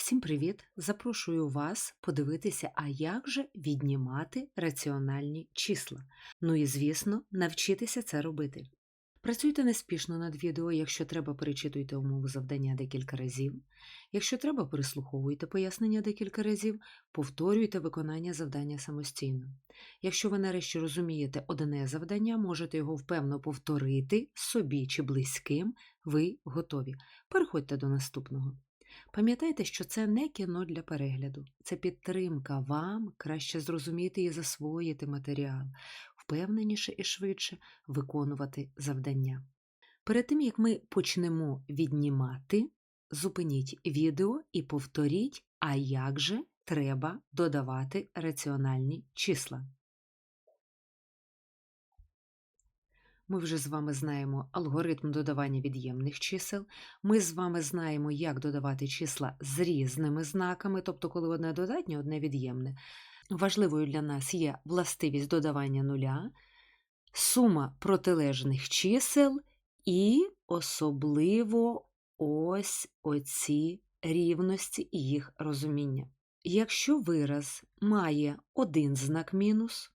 Всім привіт! Запрошую вас подивитися, а як же віднімати раціональні числа. Ну і, звісно, навчитися це робити. Працюйте неспішно над відео, якщо треба, перечитуйте умову завдання декілька разів. Якщо треба, переслуховуйте пояснення декілька разів, повторюйте виконання завдання самостійно. Якщо ви нарешті розумієте одне завдання, можете його впевно повторити собі чи близьким, ви готові. Переходьте до наступного. Пам'ятайте, що це не кіно для перегляду, це підтримка вам краще зрозуміти і засвоїти матеріал, впевненіше і швидше виконувати завдання. Перед тим як ми почнемо віднімати, зупиніть відео і повторіть, а як же треба додавати раціональні числа. Ми вже з вами знаємо алгоритм додавання від'ємних чисел. Ми з вами знаємо, як додавати числа з різними знаками, тобто, коли одне додатнє, одне від'ємне. Важливою для нас є властивість додавання нуля, сума протилежних чисел і особливо ось оці рівності і їх розуміння. Якщо вираз має один знак мінус,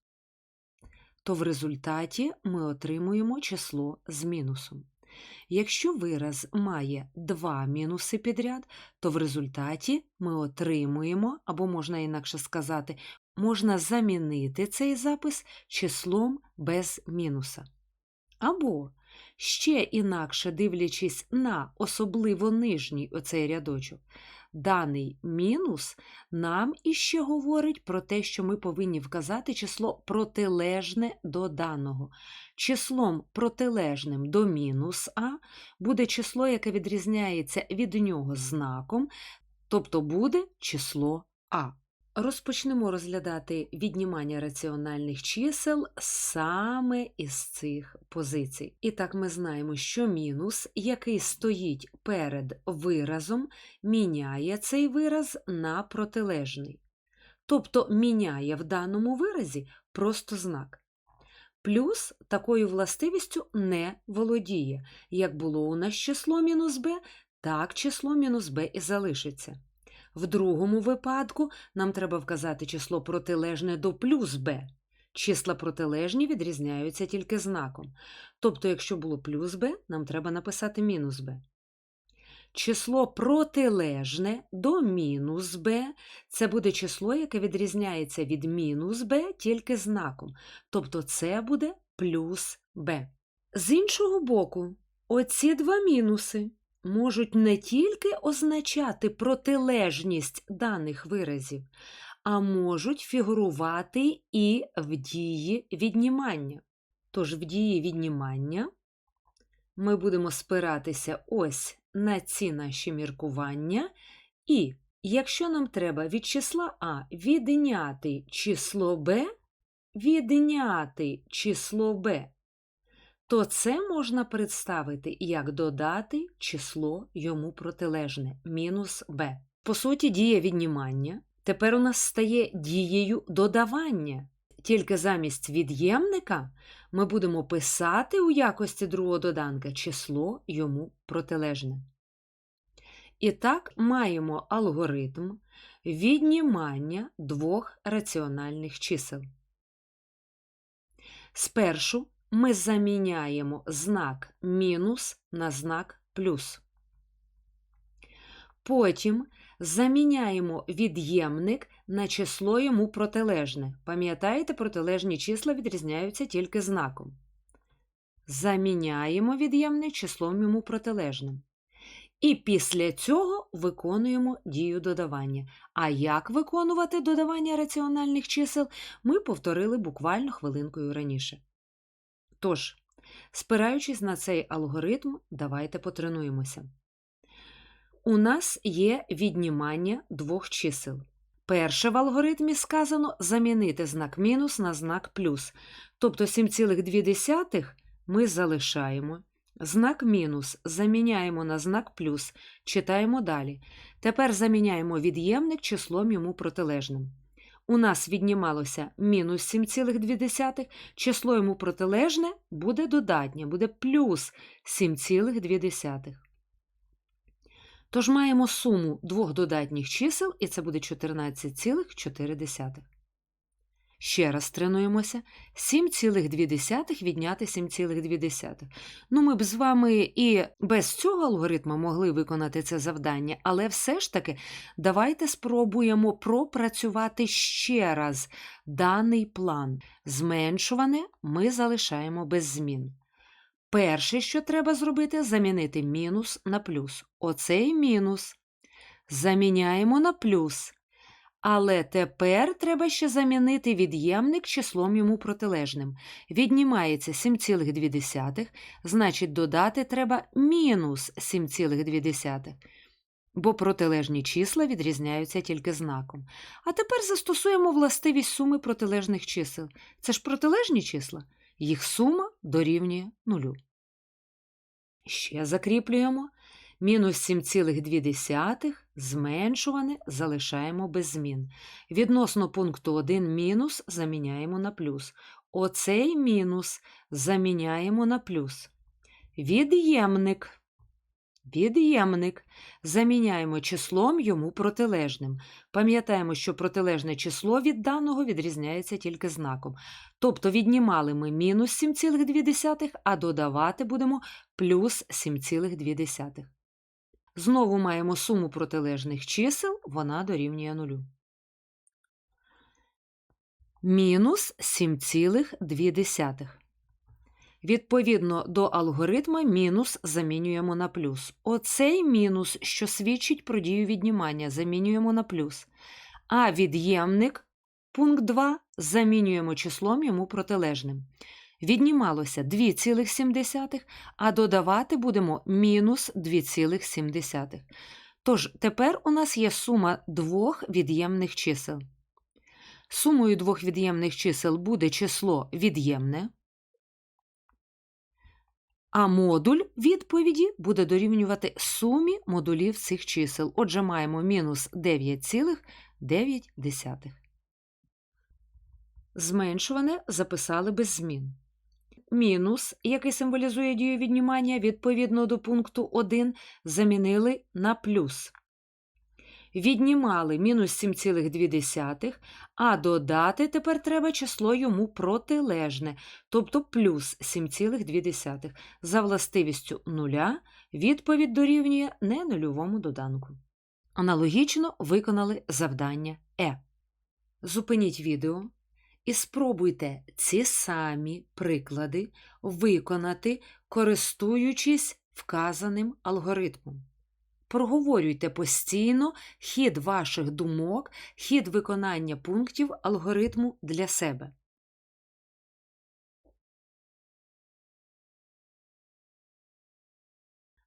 то в результаті ми отримуємо число з мінусом. Якщо вираз має два мінуси підряд, то в результаті ми отримуємо, або можна інакше сказати, можна замінити цей запис числом без мінуса. Або ще інакше дивлячись на особливо нижній оцей рядочок, даний мінус нам іще говорить про те, що ми повинні вказати число протилежне до даного. Числом протилежним до мінус А буде число, яке відрізняється від нього знаком, тобто буде число А. Розпочнемо розглядати віднімання раціональних чисел саме із цих позицій. І так ми знаємо, що мінус, який стоїть перед виразом, міняє цей вираз на протилежний. Тобто міняє в даному виразі просто знак. Плюс такою властивістю не володіє. Як було у нас число мінус b, так число мінус b і залишиться. В другому випадку нам треба вказати число протилежне до плюс b. Числа протилежні відрізняються тільки знаком. Тобто, якщо було плюс b, нам треба написати мінус b. Число протилежне до мінус b це буде число, яке відрізняється від мінус b тільки знаком. Тобто це буде плюс b. З іншого боку, оці два мінуси можуть не тільки означати протилежність даних виразів, а можуть фігурувати і в дії віднімання. Тож в дії віднімання ми будемо спиратися ось на ці наші міркування, і якщо нам треба від числа А відняти число Б, відняти число Б то це можна представити як додати число йому протилежне мінус b. По суті, дія віднімання тепер у нас стає дією додавання. Тільки замість від'ємника ми будемо писати у якості другого доданка число йому протилежне. І так маємо алгоритм віднімання двох раціональних чисел. Спершу ми заміняємо знак мінус на знак плюс. Потім заміняємо від'ємник на число йому протилежне. Пам'ятаєте, протилежні числа відрізняються тільки знаком. Заміняємо від'ємник числом йому протилежним. І після цього виконуємо дію додавання. А як виконувати додавання раціональних чисел, ми повторили буквально хвилинкою раніше. Тож, спираючись на цей алгоритм, давайте потренуємося. У нас є віднімання двох чисел. Перше в алгоритмі сказано замінити знак мінус на знак плюс. Тобто 7,2 ми залишаємо. Знак мінус заміняємо на знак плюс. Читаємо далі. Тепер заміняємо від'ємник числом йому протилежним у нас віднімалося мінус 7,2, число йому протилежне буде додатнє, буде плюс 7,2. Тож маємо суму двох додатніх чисел, і це буде 14,4. Ще раз тренуємося. 7,2 відняти 7,2. Ну, ми б з вами і без цього алгоритму могли виконати це завдання, але все ж таки давайте спробуємо пропрацювати ще раз даний план. Зменшуване ми залишаємо без змін. Перше, що треба зробити, замінити мінус на плюс. Оцей мінус заміняємо на плюс. Але тепер треба ще замінити від'ємник числом йому протилежним. Віднімається 7,2, значить додати треба мінус 7,2, бо протилежні числа відрізняються тільки знаком. А тепер застосуємо властивість суми протилежних чисел. Це ж протилежні числа, їх сума дорівнює нулю. Ще закріплюємо. Мінус 7,2 зменшуване залишаємо без змін. Відносно пункту 1 мінус заміняємо на плюс. Оцей мінус заміняємо на плюс. Від'ємник. Від'ємник заміняємо числом йому протилежним. Пам'ятаємо, що протилежне число від даного відрізняється тільки знаком. Тобто віднімали ми мінус 7,2, а додавати будемо плюс 7,2. Знову маємо суму протилежних чисел, вона дорівнює нулю. Мінус 7,2. Відповідно до алгоритма мінус замінюємо на плюс. Оцей мінус, що свідчить про дію віднімання, замінюємо на плюс. А від'ємник, пункт 2, замінюємо числом йому протилежним. Віднімалося 2,7, а додавати будемо мінус 2,7. Тож тепер у нас є сума двох від'ємних чисел. Сумою двох від'ємних чисел буде число від'ємне, а модуль відповіді буде дорівнювати сумі модулів цих чисел. Отже, маємо мінус 9,9. Зменшуване записали без змін. Мінус, який символізує дію віднімання, відповідно до пункту 1, замінили на плюс. Віднімали мінус 7,2, а додати тепер треба число йому протилежне, тобто плюс 7,2. За властивістю нуля відповідь дорівнює не нульовому доданку. Аналогічно виконали завдання Е. Зупиніть відео і спробуйте ці самі приклади виконати, користуючись вказаним алгоритмом. Проговорюйте постійно хід ваших думок, хід виконання пунктів алгоритму для себе.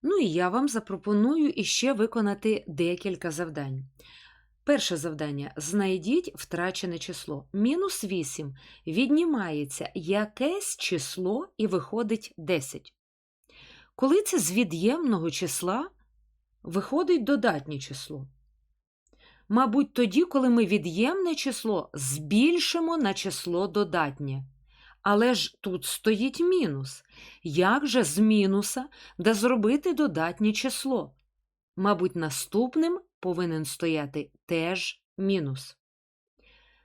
Ну і я вам запропоную іще виконати декілька завдань. Перше завдання. Знайдіть втрачене число. Мінус 8 віднімається якесь число і виходить 10. Коли це з від'ємного числа виходить додатнє число. Мабуть, тоді, коли ми від'ємне число збільшимо на число додатнє. Але ж тут стоїть мінус. Як же з мінуса да зробити додатнє число? Мабуть, наступним повинен стояти теж мінус.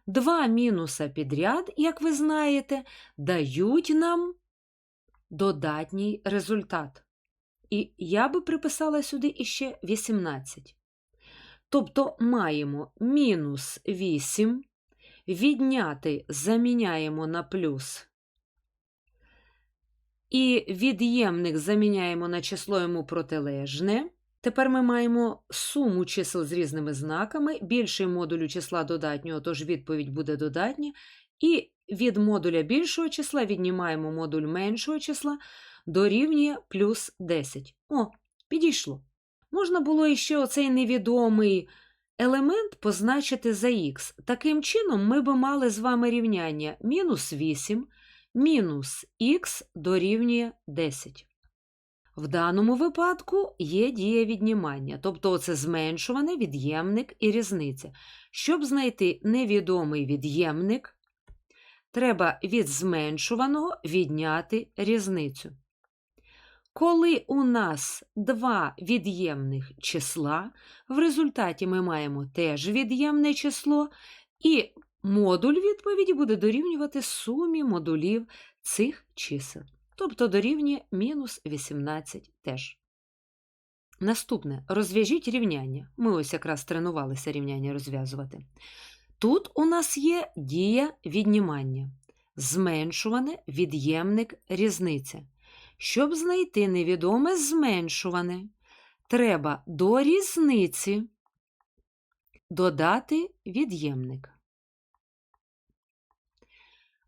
Два мінуса підряд, як ви знаєте, дають нам додатній результат. І я би приписала сюди іще 18. Тобто маємо мінус 8, відняти заміняємо на плюс. І від'ємник заміняємо на число йому протилежне. Тепер ми маємо суму чисел з різними знаками, більший модулю числа додатнього, тож відповідь буде додатня. І від модуля більшого числа віднімаємо модуль меншого числа, дорівнює плюс 10. О, підійшло. Можна було іще оцей невідомий елемент позначити за х. Таким чином, ми би мали з вами рівняння мінус 8 мінус х дорівнює 10. В даному випадку є дія віднімання, тобто оце зменшуване від'ємник і різниця. Щоб знайти невідомий від'ємник, треба від зменшуваного відняти різницю. Коли у нас два від'ємних числа, в результаті ми маємо теж від'ємне число, і модуль відповіді буде дорівнювати сумі модулів цих чисел. Тобто дорівнює мінус 18 теж. Наступне розв'яжіть рівняння. Ми ось якраз тренувалися рівняння розв'язувати. Тут у нас є дія віднімання, зменшуване від'ємник різниця. Щоб знайти невідоме зменшуване, треба до різниці додати від'ємник.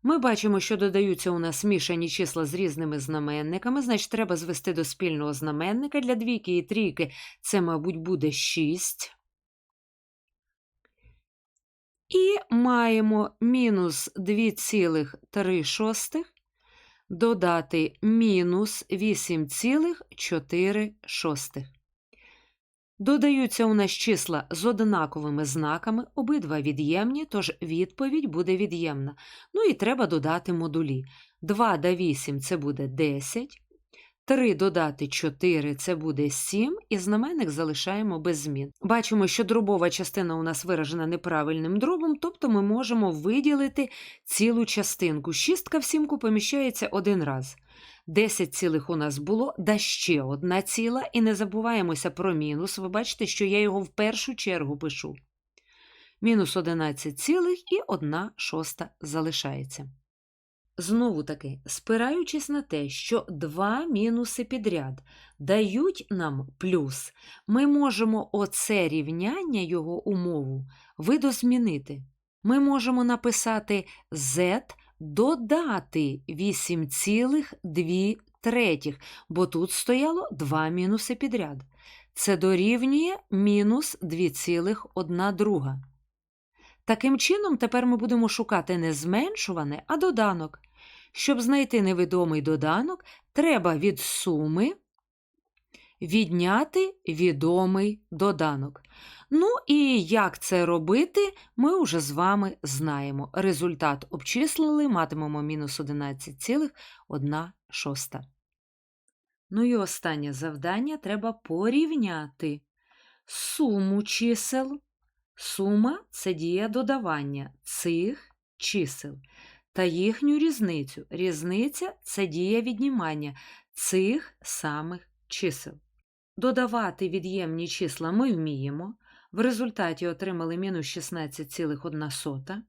Ми бачимо, що додаються у нас мішані числа з різними знаменниками, значить, треба звести до спільного знаменника. Для двійки і трійки це, мабуть, буде 6. І маємо мінус 2,3 додати мінус 8,4. Додаються у нас числа з однаковими знаками, обидва від'ємні, тож відповідь буде від'ємна. Ну і треба додати модулі. 2 до 8 це буде 10, 3 додати 4 це буде 7, і знаменник залишаємо без змін. Бачимо, що дробова частина у нас виражена неправильним дробом, тобто ми можемо виділити цілу частинку. Шістка в сімку поміщається один раз. 10 цілих у нас було, да ще одна ціла, і не забуваємося про мінус. Ви бачите, що я його в першу чергу пишу. Мінус 11 цілих і 1 шоста залишається. Знову таки, спираючись на те, що два мінуси підряд дають нам плюс, ми можемо оце рівняння його умову видозмінити. Ми можемо написати z додати 8,2 третіх, бо тут стояло 2 мінуси підряд. Це дорівнює мінус 2,1 друга. Таким чином, тепер ми будемо шукати не зменшуване, а доданок. Щоб знайти невідомий доданок, треба від суми відняти відомий доданок. Ну і як це робити, ми вже з вами знаємо. Результат обчислили, матимемо мінус 11,1 шоста. Ну і останнє завдання треба порівняти суму чисел. Сума це дія додавання цих чисел та їхню різницю. Різниця це дія віднімання цих самих чисел. Додавати від'ємні числа ми вміємо. В результаті отримали мінус 16,1.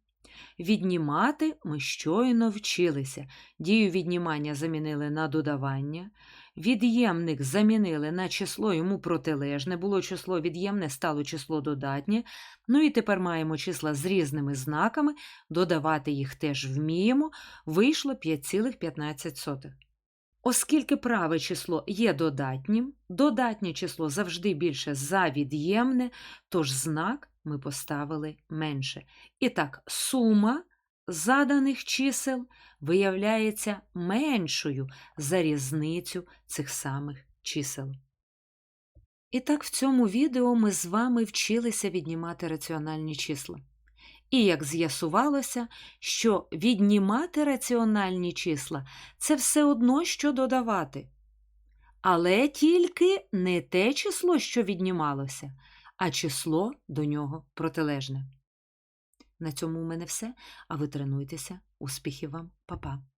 Віднімати ми щойно вчилися. Дію віднімання замінили на додавання. Від'ємник замінили на число йому протилежне. Було число від'ємне, стало число додатнє. Ну і тепер маємо числа з різними знаками, додавати їх теж вміємо. Вийшло 5,15. Оскільки праве число є додатнім, додатнє число завжди більше за від'ємне, тож знак ми поставили менше. І так, сума заданих чисел виявляється меншою за різницю цих самих чисел. І так, в цьому відео ми з вами вчилися віднімати раціональні числа. І як з'ясувалося, що віднімати раціональні числа це все одно, що додавати. Але тільки не те число, що віднімалося, а число до нього протилежне. На цьому у мене все, а ви тренуйтеся. Успіхів вам, Па-па!